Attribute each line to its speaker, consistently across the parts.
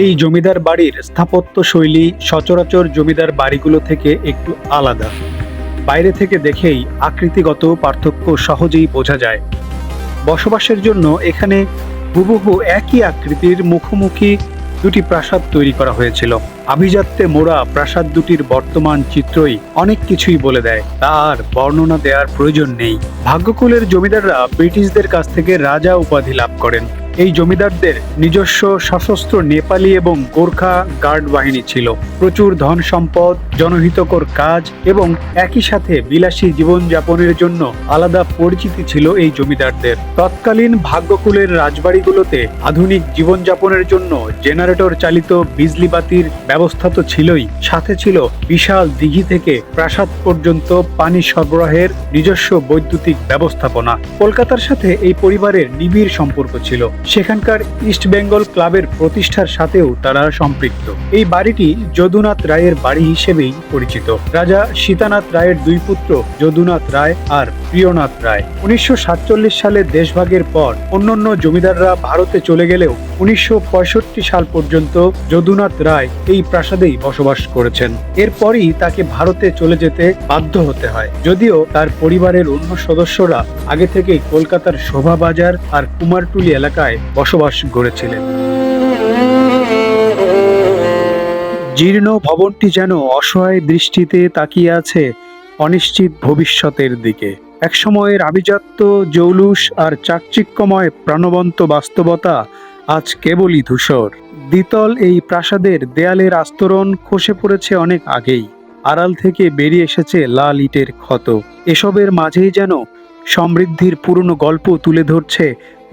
Speaker 1: এই জমিদার বাড়ির স্থাপত্য শৈলী সচরাচর জমিদার বাড়িগুলো থেকে একটু আলাদা। বাইরে থেকে দেখেই আকৃতিগত পার্থক্য সহজেই বোঝা যায়। বসবাসের জন্য এখানে হুবহু একই আকৃতির মুখোমুখি দুটি প্রাসাদ তৈরি করা হয়েছিল। আভিজাত্যে মোড়া প্রাসাদ দুটির বর্তমান চিত্রই অনেক কিছুই বলে দেয়। তার বর্ণনা দেওয়ার প্রয়োজন নেই। ভাগ্যকুলের জমিদাররা ব্রিটিশদের কাছ থেকে রাজা উপাধি লাভ করেন। এই জমিদারদের নিজস্ব সশস্ত্র নেপালি এবং গোর্খা গার্ড বাহিনী ছিল। প্রচুর ধন সম্পদ, জনহিতকর কাজ এবং একই সাথে বিলাসী জীবনযাপনের জন্য আলাদা পরিচিতি ছিল এই জমিদারদের। তৎকালীন ভাগ্যকুলের রাজবাড়িগুলোতে আধুনিক জীবনযাপনের জন্য জেনারেটর চালিত বিজলি বাতির ব্যবস্থা তো ছিলই, সাথে ছিল বিশাল দিঘি থেকে প্রাসাদ পর্যন্ত পানি সরবরাহের নিজস্ব বৈদ্যুতিক ব্যবস্থাপনা। কলকাতার সাথে এই পরিবারের নিবিড় সম্পর্ক ছিল। সেখানকার ইস্ট বেঙ্গল ক্লাবের প্রতিষ্ঠার সাথেও তারা সম্পৃক্ত। এই বাড়িটি যদুনাথ রায়ের বাড়ি হিসেবেই পরিচিত। রাজা সীতানাথ রায়ের দুই পুত্র যদুনাথ রায় আর প্রিয়নাথ রায়। উনিশশো সাতচল্লিশ সালে দেশভাগের পর অন্যান্য জমিদাররা ভারতে চলে গেলেও উনিশশো পঁয়ষট্টি সাল পর্যন্ত যদুনাথ রায় এই প্রাসাদেই বসবাস করেছেন। এরপরই তাকে ভারতে চলে যেতে বাধ্য হতে হয়। যদিও তার পরিবারের অন্য সদস্যরা আগে থেকেই কলকাতার শোভাবাজার আর কুমারটুলি এলাকায় বসবাস গড়েছিলেন জীর্ণ ভবনটি যেন অসহায় দৃষ্টিতে তাকিয়ে আছে অনিশ্চিত ভবিষ্যতের দিকে। একসময়ের আভিজাত্য জৌলুস আর চাকচিক্যময় প্রাণবন্ত বাস্তবতা আজ কেবলই ধূসর। দ্বিতল এই প্রাসাদের দেয়ালের আস্তরণ খসে পড়েছে অনেক আগেই। আড়াল থেকে বেরিয়ে এসেছে লাল ইটের ক্ষত। এসবের মাঝেই যেন সমৃদ্ধির পুরনো গল্প তুলে ধরছে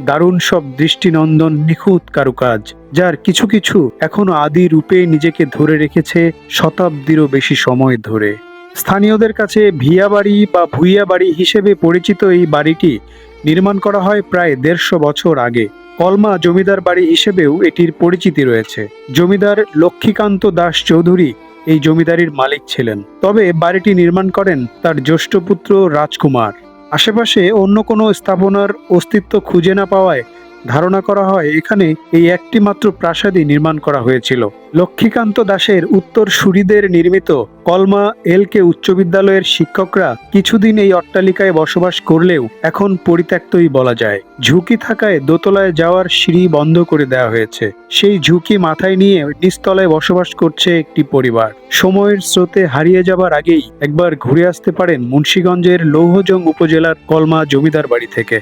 Speaker 1: দারুণ সব দৃষ্টিনন্দন নিখুঁত কারুকাজ, যার কিছু কিছু এখনও আদি রূপে নিজেকে ধরে রেখেছে শতাব্দীরও বেশি সময় ধরে। স্থানীয়দের কাছে ভিয়া বাড়ি বা ভুইয়া বাড়ি হিসেবে পরিচিত এই বাড়িটি নির্মাণ করা হয় প্রায় দেড়শো বছর আগে। কলমা জমিদার বাড়ি হিসেবেও এটির পরিচিতি রয়েছে। জমিদার লক্ষ্মীকান্ত দাস চৌধুরী এই জমিদারির মালিক ছিলেন। তবে বাড়িটি নির্মাণ করেন তার জ্যেষ্ঠ পুত্র রাজকুমার। আশেপাশে অন্য কোনো স্থাপনার অস্তিত্ব খুঁজে না পাওয়ায় ধারণা করা হয় এখানে এই একটি মাত্র প্রাসাদই নির্মাণ করা হয়েছিল। লক্ষ্মীকান্ত দাসের উত্তর সুরিদের নির্মিত কলমা এলকে উচ্চ বিদ্যালয়ের শিক্ষকরা কিছুদিন এই অট্টালিকায় বসবাস করলেও এখন পরিত্যক্তই বলা যায়। ঝুঁকি থাকায় দোতলায় যাওয়ার সিঁড়ি বন্ধ করে দেওয়া হয়েছে। সেই ঝুঁকি মাথায় নিয়ে নিচতলায় বসবাস করছে একটি পরিবার। সময়ের স্রোতে হারিয়ে যাবার আগেই একবার ঘুরে আসতে পারেন মুন্সীগঞ্জের লৌহজং উপজেলার কলমা জমিদার বাড়ি থেকে।